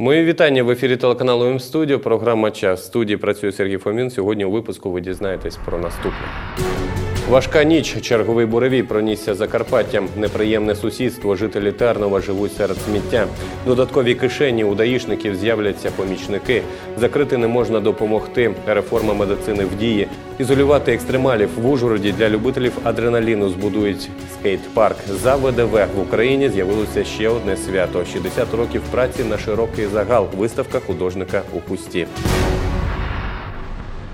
Мої вітання в ефірі телеканалу М-студіо. Програма Час. В студії працює Сергій Фомін. Сьогодні у випуску ви дізнаєтесь про наступне. Важка ніч. Черговий буревій пронісся Закарпаттям. Неприємне сусідство. Жителі Тернова живуть серед сміття. Додаткові кишені у даїшників з'являться помічники. Закрити не можна допомогти. Реформа медицини в дії. Ізолювати екстремалів в Ужгороді для любителів адреналіну збудують скейт-парк. За ВДВ в Україні з'явилося ще одне свято: 60 років праці на широкий загал. Виставка художника у Хусті.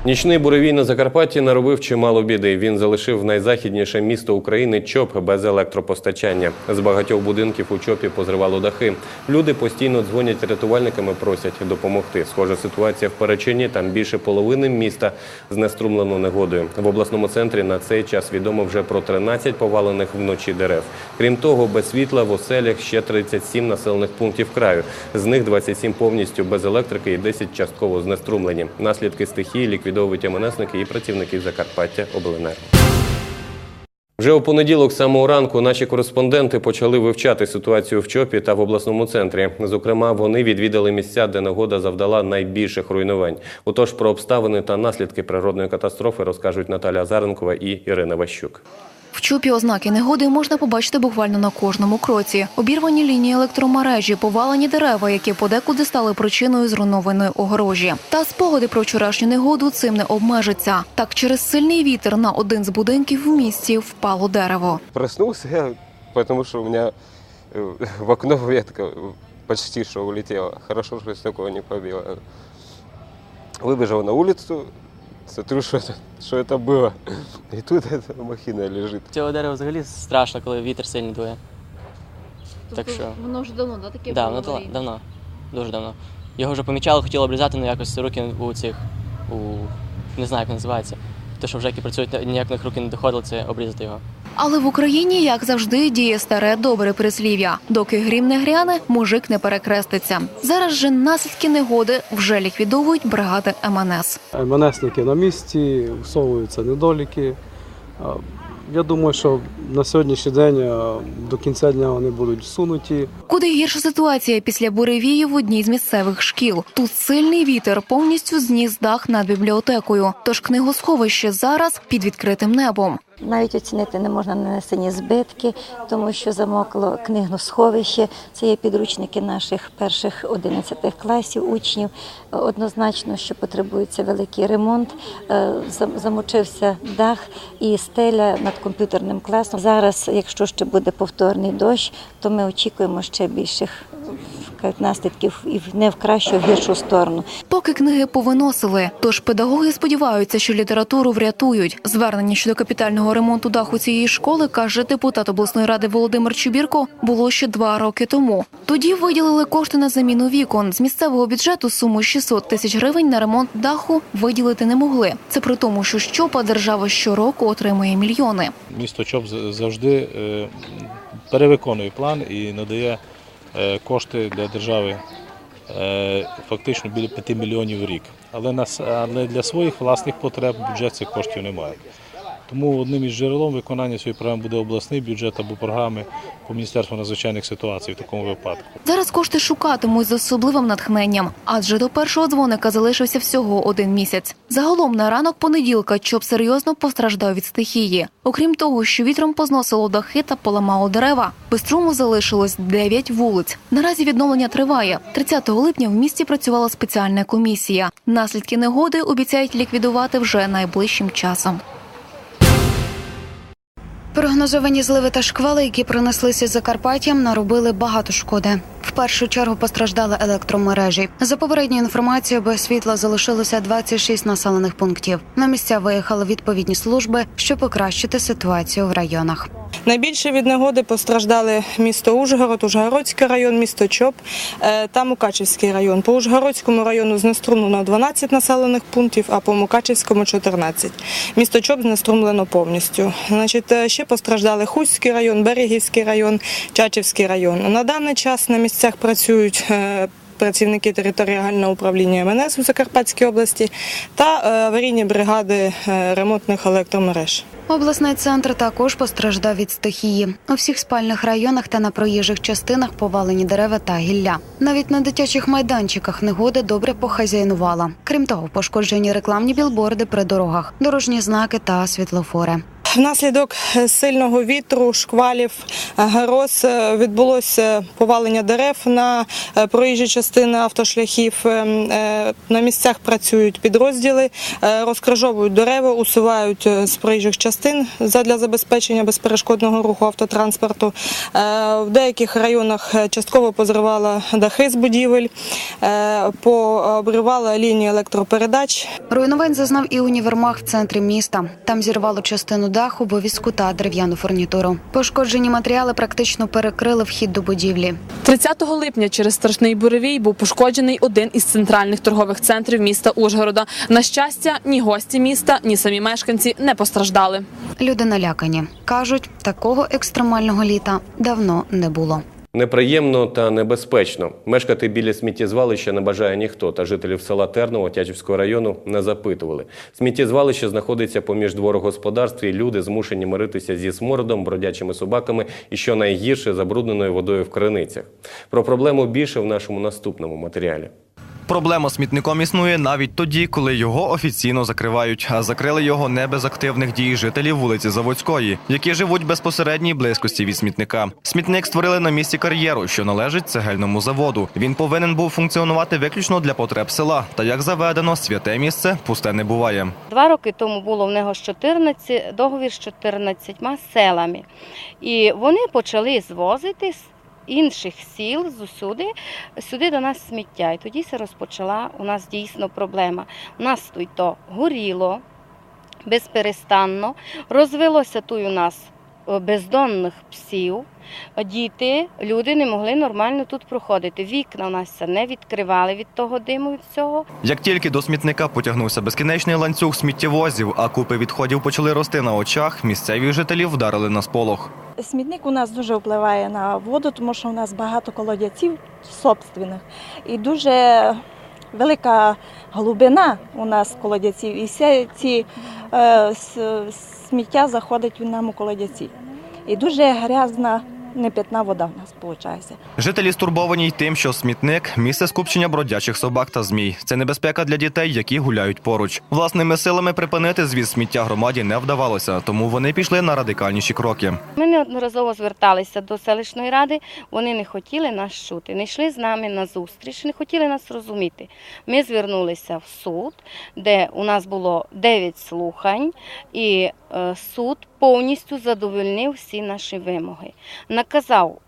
Нічний буревій на Закарпатті наробив чимало біди. Він залишив найзахідніше місто України ЧОП без електропостачання. З багатьох будинків у ЧОПі позривало дахи. Люди постійно дзвонять рятувальниками, просять допомогти. Схожа ситуація в Перечині. Там більше половини міста знеструмлено негодою. В обласному центрі на цей час відомо вже про 13 повалених вночі дерев. Крім того, без світла в оселях ще 37 населених пунктів краю. З них 27 повністю без електрики і 10 частково знеструмлені. Наслідки стихії ліквідовують МНСники і працівники Закарпаття Обленерго. Вже у понеділок самого ранку наші кореспонденти почали вивчати ситуацію в ЧОПі та в обласному центрі. Зокрема, вони відвідали місця, де негода завдала найбільших руйнувань. Отож, про обставини та наслідки природної катастрофи розкажуть Наталя Азаренкова і Ірина Ващук. Чупі ознаки негоди можна побачити буквально на кожному кроці. Обірвані лінії електромережі, повалені дерева, які подекуди стали причиною зруйнованої огорожі. Та спогади про вчорашню негоду цим не обмежаться. Так, через сильний вітер на один з будинків в місті впало дерево. Проснулся я, потому что у меня э, в окно ветка почти что улетела. Хорошо, что такого не побило. Выбежал на улицу, смотрю, что это, что это было. И тут эта махина лежит. Цього дерева взагалі страшно, коли вітер сильний дує. Так що, Воно вже давно, да, таке да, було воно дала- аварійне? давно, дуже давно. Його вже помічали, хотіли обрізати, але якось руки у цих, у не знаю, як називається. Те, що вже які працюють, ніяк на руки не доходили, це обрізати його. Але в Україні, як завжди, діє старе добре прислів'я. Доки грім не гряне, мужик не перекреститься. Зараз же наслідки негоди вже ліквідовують бригади МНС. МНСники на місці, всовуються недоліки. Я думаю, що на сьогоднішній день до кінця дня вони будуть всунуті. Куди гірша ситуація після буревії в одній з місцевих шкіл. Тут сильний вітер повністю зніс дах над бібліотекою. Тож книгосховище зараз під відкритим небом. Навіть оцінити не можна нанесені збитки, тому що замокло книгосховище. Це є підручники наших перших 11 класів учнів. Однозначно, що потребується великий ремонт. Е, Замочився дах і стеля над комп'ютерним класом. Зараз, якщо ще буде повторний дощ, то ми очікуємо ще більших е, наслідків і в- не в кращу, в гіршу сторону. Поки книги повиносили. Тож педагоги сподіваються, що літературу врятують. Звернення щодо капітального ремонту даху цієї школи каже депутат обласної ради Володимир Чубірко. Було ще два роки тому. Тоді виділили кошти на заміну вікон. З місцевого бюджету суму 600 тисяч гривень на ремонт даху виділити не могли. Це при тому, що щопа держава щороку отримує мільйони. Місто ЧОП з- завжди е, перевиконує план і надає кошти для держави е, фактично біля 5 мільйонів в рік. Але для своїх власних потреб бюджет цих коштів немає. Тому одним із джерелом виконання цієї програми буде обласний бюджет або програми по Міністерству надзвичайних ситуацій в такому випадку. Зараз кошти шукатимуть з особливим натхненням, адже до першого дзвоника залишився всього один місяць. Загалом на ранок понеділка ЧОП серйозно постраждав від стихії. Окрім того, що вітром позносило дахи та поламало дерева. Без струму залишилось 9 вулиць. Наразі відновлення триває. 30 липня в місті працювала спеціальна комісія. Наслідки негоди обіцяють ліквідувати вже найближчим часом. Прогнозовані зливи та шквали, які пронеслися Закарпаттям, наробили багато шкоди. В першу чергу постраждали електромережі. За попередньою інформацією, без світла залишилося 26 населених пунктів. На місця виїхали відповідні служби, щоб покращити ситуацію в районах. Найбільше від негоди постраждали місто Ужгород, Ужгородський район, місто Чоп е, та Мукачівський район. По Ужгородському району знеструмлено 12 населених пунктів, а по Мукачівському 14. Місто Чоп знеструмлено повністю. Значить, е, ще постраждали Хуський район, Берегівський район, Чачівський район. На даний час на місцях працюють е, працівники територіального управління МНС у Закарпатській області та е, аварійні бригади е, ремонтних електромереж. Обласний центр також постраждав від стихії. У всіх спальних районах та на проїжджих частинах повалені дерева та гілля. Навіть на дитячих майданчиках негода добре похазяйнувала. Крім того, пошкоджені рекламні білборди при дорогах, дорожні знаки та світлофори. Внаслідок е, сильного вітру, шквалів, е, гроз е, відбулося повалення дерев на проїжджі частини автошляхів. Е, е, На місцях працюють підрозділи, розкрижовують дерева, усувають з проїжджих частин задля забезпечення безперешкодного руху автотранспорту. Е, В деяких районах е, частково позривала дахи з будівель, е, пообривала лінії електропередач. Руйнувань зазнав і універмаг в центрі міста. Там зірвало частину даху, вивіску та дерев'яну фурнітуру. Пошкоджені матеріали практично перекрили вхід до будівлі. 30 липня через страшний буревій був пошкоджений один із центральних торгових центрів міста Ужгорода. На щастя, ні гості міста, ні самі мешканці не постраждали. Люди налякані. Кажуть, такого екстремального літа давно не було. Неприємно та небезпечно. Мешкати біля сміттєзвалища не бажає ніхто, та жителів села Терново Тячівського району не запитували. Сміттєзвалище знаходиться поміж дворогосподарств, і люди змушені миритися зі смородом, бродячими собаками і, що найгірше, забрудненою водою в криницях. Про проблему більше в нашому наступному матеріалі. Проблема з смітником існує навіть тоді, коли його офіційно закривають. А закрили його не без активних дій жителів вулиці Заводської, які живуть безпосередній близькості від смітника. Смітник створили на місці кар'єру, що належить цегельному заводу. Він повинен був функціонувати виключно для потреб села. Та як заведено, святе місце пусте не буває. Два роки тому було в нього з 14, договір з 14 селами. І вони почали звозити інших сіл з усюди сюди до нас сміття. І тоді се розпочала у нас дійсно проблема. У нас тут то горіло безперестанно, розвелося тут у нас е, бездонних псів. Діти, люди не могли нормально тут проходити. Вікна у нас не відкривали від того диму від всього. Як тільки до смітника потягнувся безкінечний ланцюг сміттєвозів, а купи відходів почали рости на очах, місцеві жителі вдарили на сполох. Смітник у нас дуже впливає на воду, тому що у нас багато колодязів собственних і дуже велика глибина у нас колодязів. І всі ці е, сміття заходить нам у колодязі. І дуже грязна, непітна вода в нас виходить. Жителі стурбовані й тим, що смітник місце скупчення бродячих собак та змій. Це небезпека для дітей, які гуляють поруч. Власними силами припинити звіз сміття громаді не вдавалося, тому вони пішли на радикальніші кроки. Ми неодноразово зверталися до селищної ради, вони не хотіли нас чути, не йшли з нами на зустріч, не хотіли нас розуміти. Ми звернулися в суд, де у нас було 9 слухань, і е, суд повністю задовольнив всі наші вимоги. Наказав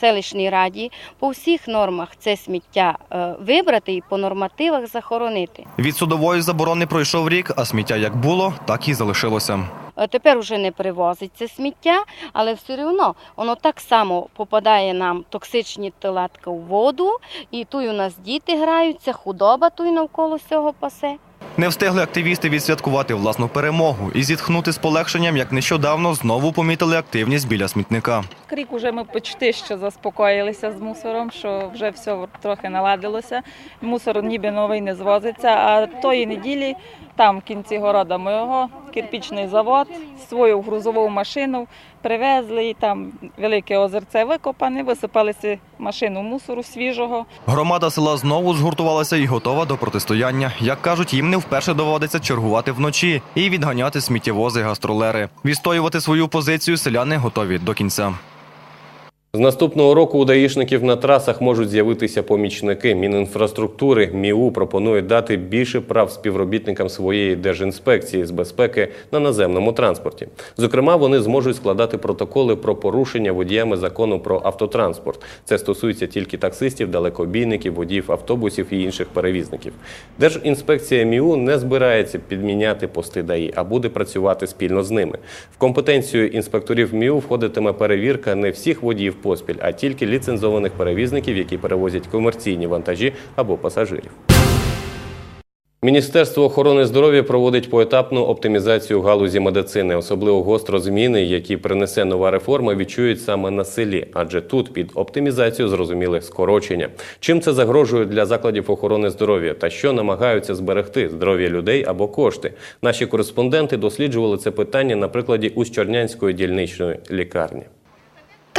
селищній раді по всіх нормах це сміття е, вибрати і по нормативах захоронити. Від судової заборони пройшов рік, а сміття як було, так і залишилося. Е, Тепер уже не привозить це сміття, але все одно воно так само попадає нам токсичні тилатка у воду, і тут у нас діти граються, худоба тут навколо цього пасе. Не встигли активісти відсвяткувати власну перемогу і зітхнути з полегшенням, як нещодавно знову помітили активність біля смітника. Крік уже ми почти що заспокоїлися з мусором, що вже все трохи наладилося. Мусор ніби новий не звозиться. А тої неділі там в кінці города моєго кирпічний завод, свою грузову машину привезли, і там велике озерце викопане, висипалися машину мусору свіжого. Громада села знову згуртувалася і готова до протистояння. Як кажуть, їм не вперше доводиться чергувати вночі і відганяти сміттєвози гастролери. Відстоювати свою позицію селяни готові до кінця. З наступного року у даїшників на трасах можуть з'явитися помічники. Мінінфраструктури МІУ пропонує дати більше прав співробітникам своєї держінспекції з безпеки на наземному транспорті. Зокрема, вони зможуть складати протоколи про порушення водіями закону про автотранспорт. Це стосується тільки таксистів, далекобійників, водіїв автобусів і інших перевізників. Держінспекція МІУ не збирається підміняти пости ДАІ, а буде працювати спільно з ними. В компетенцію інспекторів МІУ входитиме перевірка не всіх водіїв поспіль, а тільки ліцензованих перевізників, які перевозять комерційні вантажі або пасажирів. Міністерство охорони здоров'я проводить поетапну оптимізацію галузі медицини. Особливо гостро зміни, які принесе нова реформа, відчують саме на селі, адже тут під оптимізацію зрозуміли скорочення. Чим це загрожує для закладів охорони здоров'я та що намагаються зберегти здоров'я людей або кошти? Наші кореспонденти досліджували це питання на прикладі Устьорнянської дільничної лікарні.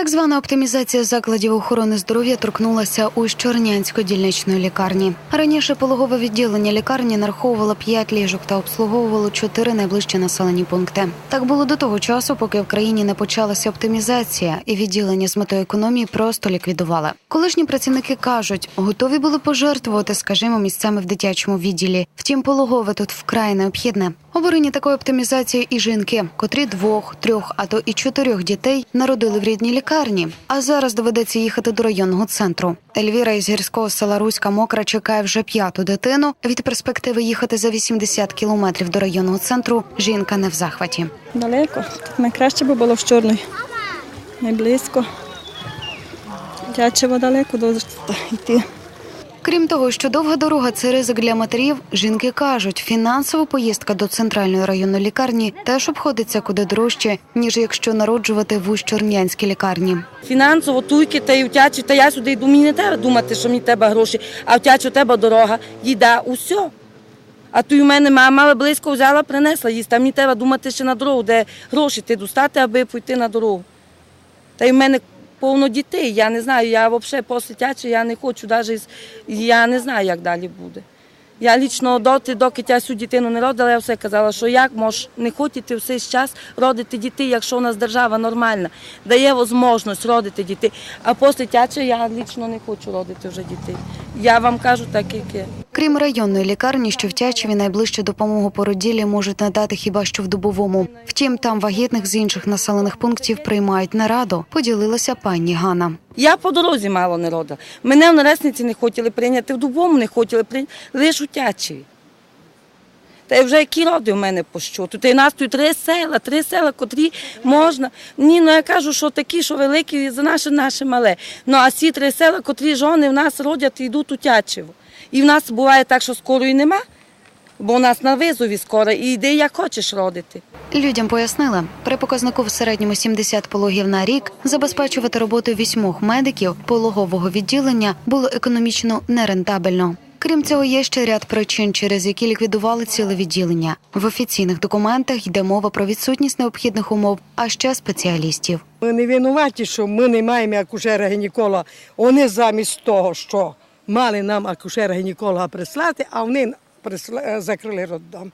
Так звана оптимізація закладів охорони здоров'я торкнулася у Щорнянської дільничної лікарні. Раніше пологове відділення лікарні нараховувало 5 ліжок та обслуговувало 4 найближчі населені пункти. Так було до того часу, поки в країні не почалася оптимізація, і відділення з метою економії просто ліквідували. Колишні працівники кажуть, готові були пожертвувати, скажімо, місцями в дитячому відділі. Втім, пологове тут вкрай необхідне. Обурені такою оптимізацією і жінки, котрі двох, трьох, а то і чотирьох дітей народили в рідній лікарні. А зараз доведеться їхати до районного центру. Ельвіра із гірського села Руська Мокра чекає вже п'яту дитину. Від перспективи їхати за 80 кілометрів до районного центру жінка не в захваті. Далеко. Так найкраще би було в Чорної. Не близько. Дячево далеко до йти. Крім того, що довга дорога це ризик для матерів, жінки кажуть, фінансова поїздка до центральної районної лікарні теж обходиться куди дорожче, ніж якщо народжувати в Ущорнянській лікарні. Фінансово туйки та й втячі, та я сюди йду, мені не треба думати, що мені треба гроші, а втячі у тебе дорога, їда, усе. А то й у мене мама близько взяла, принесла їсти, а мені треба думати ще на дорогу, де гроші ти достати, аби пойти на дорогу. Та й в мене повно дітей, я не знаю, я взагалі після тячі, я не хочу, навіть, я не знаю, як далі буде. Я лічно доти, доки я цю дитину не родила, я все казала, що як можеш не хотіти все час родити дітей, якщо у нас держава нормальна, дає можливість родити дітей. А після тячі я лічно не хочу родити вже дітей. Я вам кажу так, як є. Крім районної лікарні, що в Тячеві найближче допомогу породілі можуть надати хіба що в Дубовому. Втім, там вагітних з інших населених пунктів приймають нараду, поділилася пані Ганна. Я по дорозі мало не родила. Мене в Наресниці не хотіли прийняти, в Дубому не хотіли прийняти, лише у Тячеві. Та вже які роди в мене по щоту. Та й в нас тут три села, три села, котрі можна. Ні, ну я кажу, що такі, що великі, за наше, наше мале. Ну а ці три села, котрі жони в нас родять і йдуть у Тячево. І в нас буває так, що скоро і нема, бо у нас на визові скоро, і йди як хочеш родити. Людям пояснили, при показнику в середньому 70 пологів на рік забезпечувати роботу вісьмох медиків пологового відділення було економічно нерентабельно. Крім цього, є ще ряд причин, через які ліквідували ціле відділення. В офіційних документах йде мова про відсутність необхідних умов, а ще спеціалістів. Ми не винуваті, що ми не маємо акушера гінеколога. Вони замість того, що мали нам акушера гінеколога прислати, а вони закрили роддом.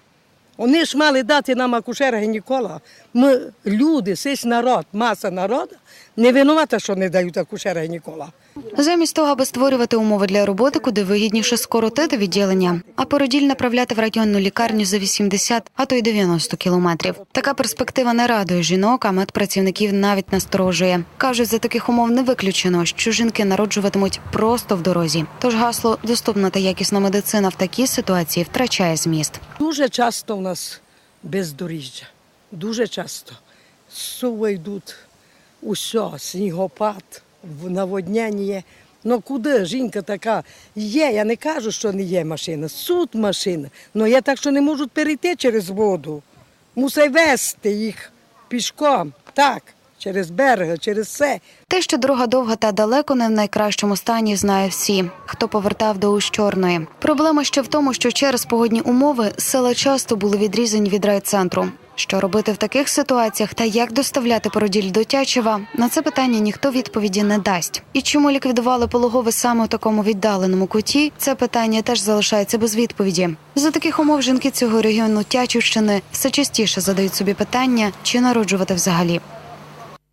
Вони ж мали дати нам акушера гінеколога. Ми люди, сись народ, маса народу, не винувата, що не дають акушера гінеколога. Замість того, аби створювати умови для роботи, куди вигідніше скоротити відділення, а породіль направляти в районну лікарню за 80, а то й 90 кілометрів. Така перспектива не радує жінок, а медпрацівників навіть насторожує. кажуть, за таких умов не виключено, що жінки народжуватимуть просто в дорозі. Тож гасло доступна та якісна медицина в такій ситуації втрачає зміст. Дуже часто у нас бездоріжжя. Дуже часто. Суви йдуть, усе, снігопад, наводняння. Ну куди жінка така є? Я не кажу, що не є машина. Суд машина. Ну я так, що не можуть перейти через воду. Мусить вести їх пішком. Так, через берега, через все. Те, що дорога довга та далеко не в найкращому стані, знає всі, хто повертав до Ущорної. Проблема ще в тому, що через погодні умови села часто були відрізані від райцентру. Що робити в таких ситуаціях та як доставляти породіль до Тячева? На це питання ніхто відповіді не дасть. І чому ліквідували пологове саме у такому віддаленому куті? Це питання теж залишається без відповіді. За таких умов жінки цього регіону Тячівщини все частіше задають собі питання, чи народжувати взагалі.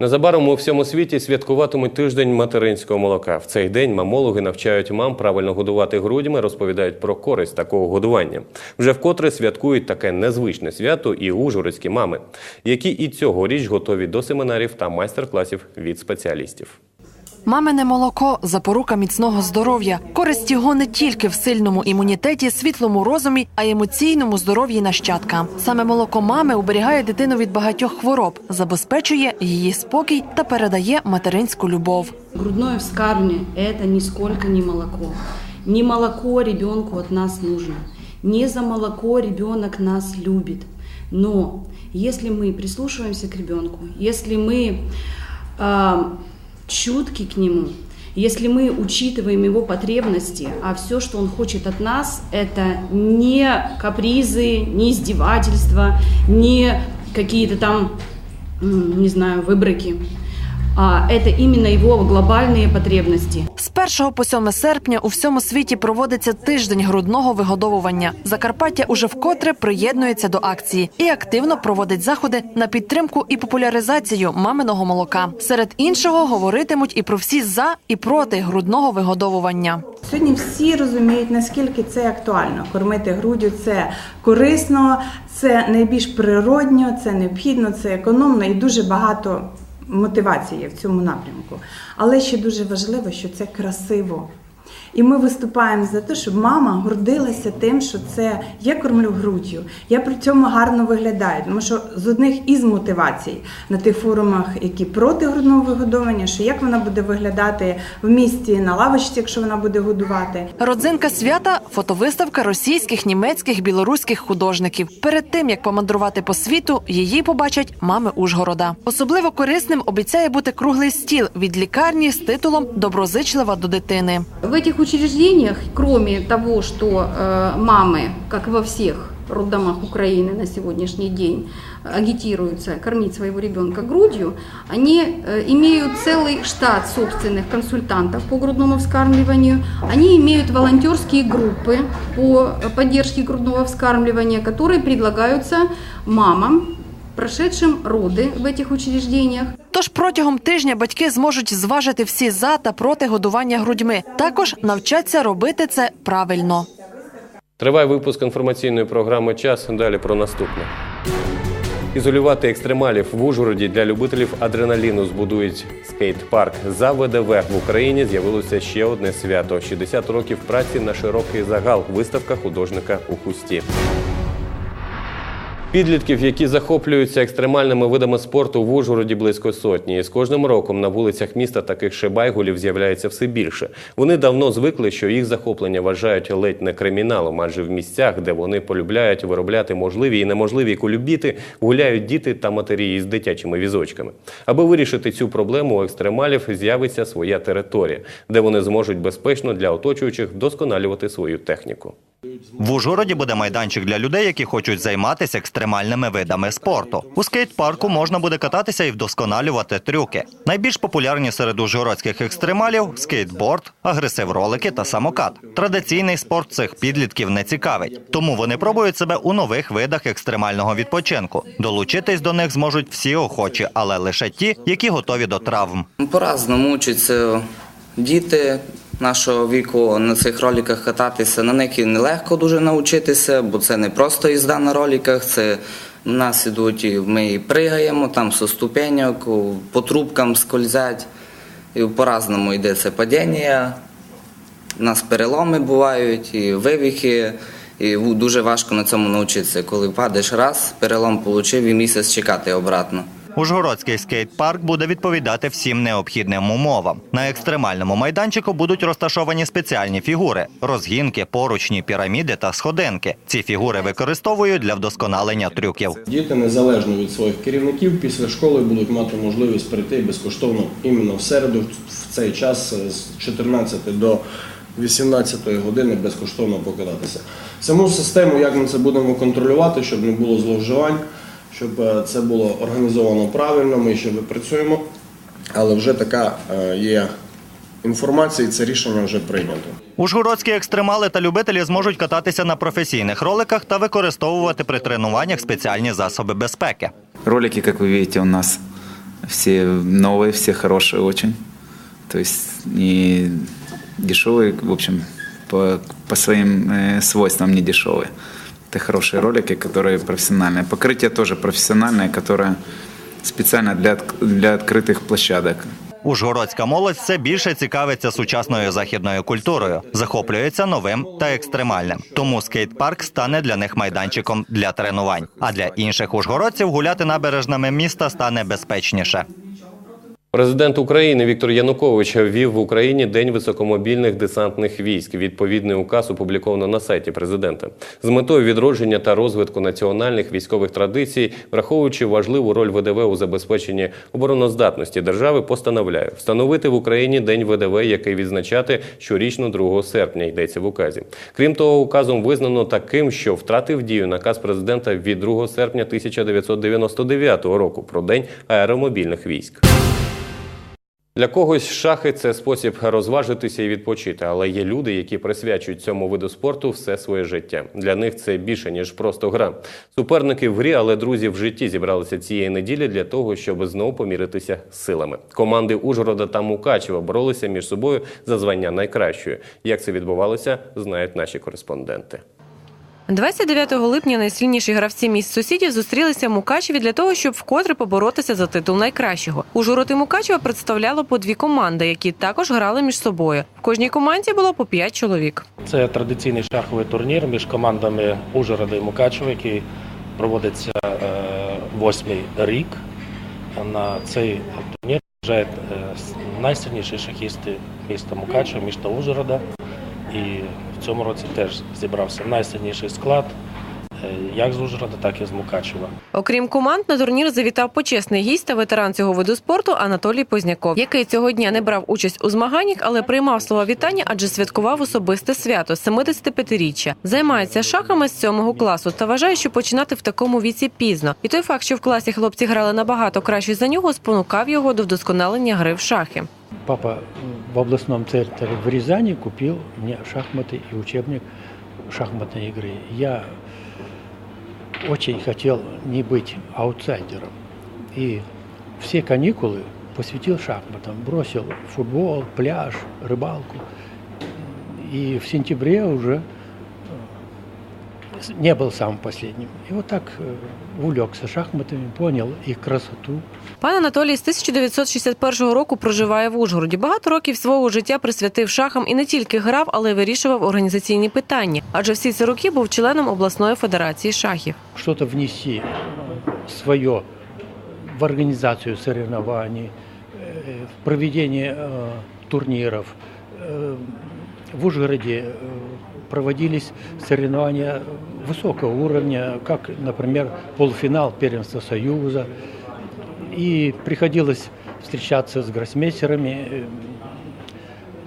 Незабаром у всьому світі святкуватимуть тиждень материнського молока. В цей день мамологи навчають мам правильно годувати грудьми, розповідають про користь такого годування. Вже вкотре святкують таке незвичне свято і ужгородські мами, які і цьогоріч готові до семінарів та майстер-класів від спеціалістів. Мамине молоко запорука міцного здоров'я. Користь його не тільки в сильному імунітеті, світлому розумі, а й емоційному здоров'ї нащадка. Саме молоко мами уберігає дитину від багатьох хвороб, забезпечує її спокій та передає материнську любов. Грудное вскармливание – это нисколько не молоко. Не молоко ребенку от нас нужно. Не за молоко ребенок нас любит. Но если мы прислушиваемся к ребенку, если мы а, чутки к нему, если мы учитываем его потребности, а все, что он хочет от нас, это не капризы, не издевательства, не какие-то там, не знаю, выброки, а это именно его глобальные потребности. З 1 по 7 серпня у всьому світі проводиться тиждень грудного вигодовування. Закарпаття уже вкотре приєднується до акції і активно проводить заходи на підтримку і популяризацію маминого молока. Серед іншого говоритимуть і про всі за і проти грудного вигодовування. Сьогодні всі розуміють, наскільки це актуально. Кормити груддю це корисно, це найбільш природньо, це необхідно, це економно і дуже багато мотивації в цьому напрямку. Але ще дуже важливо, що це красиво. І ми виступаємо за те, щоб мама гордилася тим, що це я кормлю груддю, я при цьому гарно виглядаю. Тому що з одних із мотивацій на тих форумах, які проти грудного вигодовування, що як вона буде виглядати в місті на лавочці, якщо вона буде годувати. Родзинка свята фотовиставка російських, німецьких, білоруських художників. Перед тим як помандрувати по світу, її побачать мами Ужгорода. Особливо корисним обіцяє бути круглий стіл від лікарні з титулом Доброзичлива до дитини. В этих учреждениях, кроме того, что э, мамы, как во всех роддомах Украины на сегодняшний день, агитируются кормить своего ребенка грудью, они э, имеют целый штат собственных консультантов по грудному вскармливанию, они имеют волонтерские группы по поддержке грудного вскармливания, которые предлагаются мамам, прошедшим роды в этих учреждениях. Тож протягом тижня батьки зможуть зважити всі за та проти годування грудьми. Також навчаться робити це правильно. Триває випуск інформаційної програми Час. Далі про наступне. Ізолювати екстремалів в Ужгороді для любителів адреналіну збудують скейт-парк. За ВДВ в Україні з'явилося ще одне свято: 60 років праці на широкий загал. Виставка художника у хусті. Підлітків, які захоплюються екстремальними видами спорту в Ужгороді близько сотні. І з кожним роком на вулицях міста таких шибайгулів з'являється все більше. Вони давно звикли, що їх захоплення вважають ледь не криміналом, адже в місцях, де вони полюбляють виробляти можливі і неможливі кулюбіти, гуляють діти та матері із дитячими візочками. Аби вирішити цю проблему, у екстремалів з'явиться своя територія, де вони зможуть безпечно для оточуючих вдосконалювати свою техніку. В Ужгороді буде майданчик для людей, які хочуть займатися екстремальними видами спорту. У скейт-парку можна буде кататися і вдосконалювати трюки. Найбільш популярні серед ужгородських екстремалів скейтборд, агресив-ролики та самокат. Традиційний спорт цих підлітків не цікавить, тому вони пробують себе у нових видах екстремального відпочинку. Долучитись до них зможуть всі охочі, але лише ті, які готові до травм. По-разному учаться діти нашого віку на цих роликах кататися. На них і нелегко дуже навчитися, бо це не просто їзда на роликах, це нас ідуть, і ми і пригаємо там со ступеньок, по трубкам скользять. І по-разному йде це падіння. У нас переломи бувають, і вивіхи. І дуже важко на цьому навчитися. Коли падаєш раз, перелом отримав і місяць чекати обратно. Ужгородський скейт-парк буде відповідати всім необхідним умовам. На екстремальному майданчику будуть розташовані спеціальні фігури: розгінки, поручні, піраміди та сходинки. Ці фігури використовують для вдосконалення трюків. Діти незалежно від своїх керівників після школи будуть мати можливість прийти безкоштовно іменно в середу в цей час з 14 до 18 години безкоштовно покататися. Саму систему, як ми це будемо контролювати, щоб не було зловживань, щоб е, це було організовано правильно, ми ще випрацюємо, але вже така е, є інформація, і це рішення вже прийнято. Ужгородські екстремали та любителі зможуть кататися на професійних роликах та використовувати при тренуваннях спеціальні засоби безпеки. Ролики, как вы видите, у нас все новые, все хорошие очень. То есть не дешевые, в общем, по, по своим э, свойствам не дешевые. Это хорошие ролики, которые профессиональные. Покрытие тоже профессиональное, которое специально для, от- для открытых площадок. Ужгородська молодь все більше цікавиться сучасною західною культурою, захоплюється новим та екстремальним. Тому скейт-парк стане для них майданчиком для тренувань. А для інших ужгородців гуляти набережними міста стане безпечніше. Президент України Віктор Янукович ввів в Україні День високомобільних десантних військ. Відповідний указ опубліковано на сайті президента з метою відродження та розвитку національних військових традицій, враховуючи важливу роль ВДВ у забезпеченні обороноздатності держави, постановляє встановити в Україні День ВДВ, який відзначати щорічно 2 серпня. Йдеться в указі. Крім того, указом визнано таким, що втратив дію наказ президента від 2 серпня 1999 року про День аеромобільних військ. Для когось шахи це спосіб розважитися і відпочити, але є люди, які присвячують цьому виду спорту все своє життя. Для них це більше ніж просто гра. Суперники в грі, але друзі в житті зібралися цієї неділі для того, щоб знову поміритися силами. Команди Ужгорода та Мукачева боролися між собою за звання найкращої. Як це відбувалося, знають наші кореспонденти. 29 липня найсильніші гравці міст сусідів зустрілися в Мукачеві для того, щоб вкотре поборотися за титул найкращого. Ужгород і Мукачева представляло по дві команди, які також грали між собою. В кожній команді було по п'ять чоловік. Це традиційний шаховий турнір між командами Ужгорода і Мукачева, який проводиться е, восьмий рік. На цей турнір приїжджають е, найсильніші шахісти міста Мукачева, міста Ужгорода. І цьому році теж зібрався найсильніший склад, е, як з Ужгорода, так і з Мукачева. Окрім команд, на турнір завітав почесний гість та ветеран цього виду спорту Анатолій Позняков, який цього дня не брав участь у змаганнях, але приймав слова вітання, адже святкував особисте свято 75-річчя. Займається шахами з сьомого класу та вважає, що починати в такому віці пізно. І той факт, що в класі хлопці грали набагато краще за нього, спонукав його до вдосконалення гри в шахи. Папа в областном центре в Рязани купил мне шахматы и учебник шахматной игры. Я очень хотел не быть аутсайдером. И все каникулы посвятил шахматам. Бросил футбол, пляж, рыбалку. И в сентябре уже э, не был самым последним. И вот так э, увлекся шахматами, понял их красоту. Пан Анатолій з 1961 року проживає в Ужгороді. Багато років свого життя присвятив шахам і не тільки грав, але й вирішував організаційні питання. Адже всі ці роки був членом обласної федерації шахів. что-то внести свое в организацию соревнований, э, в проведение э, турниров. Э, В Ужгороде э, проводились соревнования высокого уровня, как, например, полуфинал первенства Союза. И приходилось встречаться с гроссмейстерами э,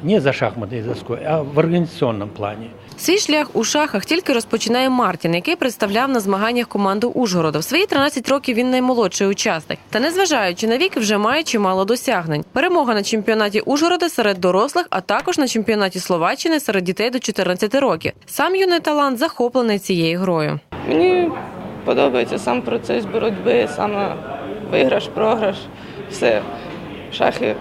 не за шахматной доской, а в организационном плане. Свій шлях у шахах тільки розпочинає Мартін, який представляв на змаганнях команду Ужгорода. В свої 13 років він наймолодший учасник. Та незважаючи на вік, вже має чимало досягнень. Перемога на чемпіонаті Ужгорода серед дорослих, а також на чемпіонаті Словаччини серед дітей до 14 років. Сам юний талант захоплений цією грою. Мені подобається сам процес боротьби, саме виграш, програш, все. Шахи,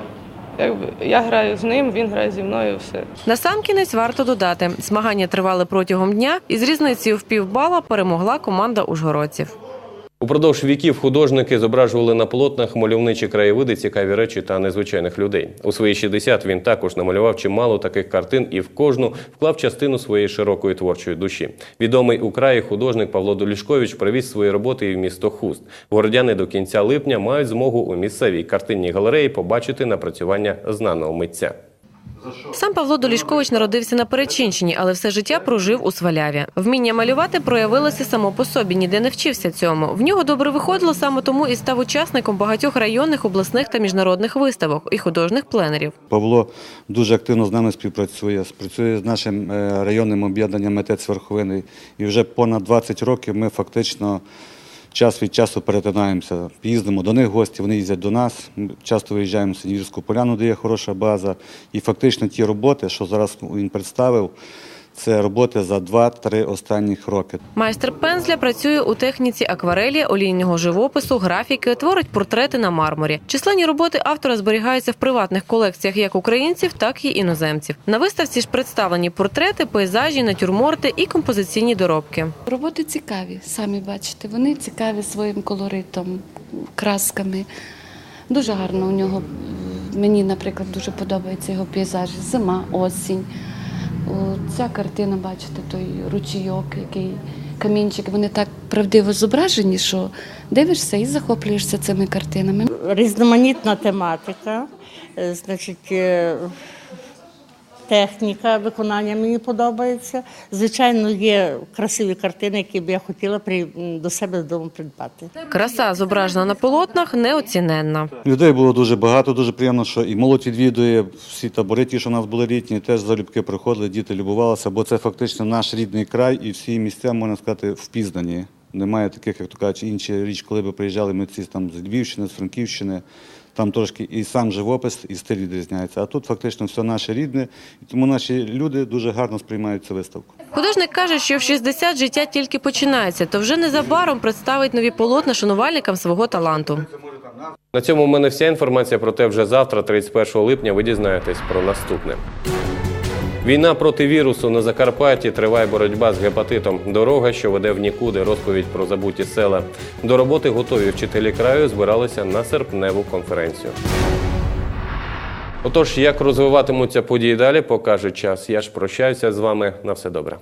якби я граю з ним, він грає зі мною, все. Насамкінець варто додати, змагання тривали протягом дня, і з різницею в півбала перемогла команда ужгородців. Упродовж віків художники зображували на полотнах мальовничі краєвиди, цікаві речі та незвичайних людей. У свої 60 він також намалював чимало таких картин і в кожну вклав частину своєї широкої творчої душі. Відомий у краї художник Павло Долішкович привіз свої роботи і в місто Хуст. Городяни до кінця липня мають змогу у місцевій картинній галереї побачити напрацювання знаного митця. Сам Павло Долішкович народився на Перечинщині, але все життя прожив у Сваляві. Вміння малювати проявилося само по собі, ніде не вчився цьому. В нього добре виходило саме тому і став учасником багатьох районних, обласних та міжнародних виставок і художніх пленерів. Павло дуже активно з нами співпрацює, спрацює з нашим е, районним об'єднанням митець Верховини. І вже понад 20 років ми фактично час від часу перетинаємося, їздимо до них гості, вони їздять до нас. Ми часто виїжджаємо в Синівську поляну, де є хороша база. І фактично ті роботи, що зараз він представив, це роботи за 2-3 останніх роки. Майстер пензля працює у техніці акварелі, олійного живопису, графіки, творить портрети на мармурі. Численні роботи автора зберігаються в приватних колекціях як українців, так і іноземців. На виставці ж представлені портрети, пейзажі, натюрморти і композиційні доробки. Роботи цікаві, самі бачите. Вони цікаві своїм колоритом, красками. Дуже гарно у нього. Мені, наприклад, дуже подобаються його пейзажі. Зима, осінь. Ця картина, бачите, той ручійок, який камінчик, вони так правдиво зображені, що дивишся і захоплюєшся цими картинами. Різноманітна тематика, е, значить, е, техніка виконання мені подобається. Звичайно, є красиві картини, які б я хотіла при- до себе додому придбати. Краса, зображена на полотнах, неоціненна. Людей було дуже багато, дуже приємно, що і молодь відвідує, всі табори, ті, що у нас були літні, теж залюбки приходили, діти любувалися, бо це фактично наш рідний край і всі місця, можна сказати, впізнані. Немає таких, як то кажуть, інші річ, коли би приїжджали митці там з Львівщини, з Франківщини. Там трошки і сам живопис, і стиль відрізняється. А тут фактично все наше рідне, і тому наші люди дуже гарно сприймають цю виставку. Художник каже, що в 60 життя тільки починається, то вже незабаром представить нові полотна шанувальникам свого таланту. На цьому в мене вся інформація. Проте вже завтра, 31 липня, ви дізнаєтесь про наступне. Війна проти вірусу на Закарпатті триває боротьба з гепатитом. Дорога, що веде в нікуди, розповідь про забуті села. До роботи готові вчителі краю збиралися на серпневу конференцію. Отож, як розвиватимуться події далі, покаже час. Я ж прощаюся з вами. На все добре.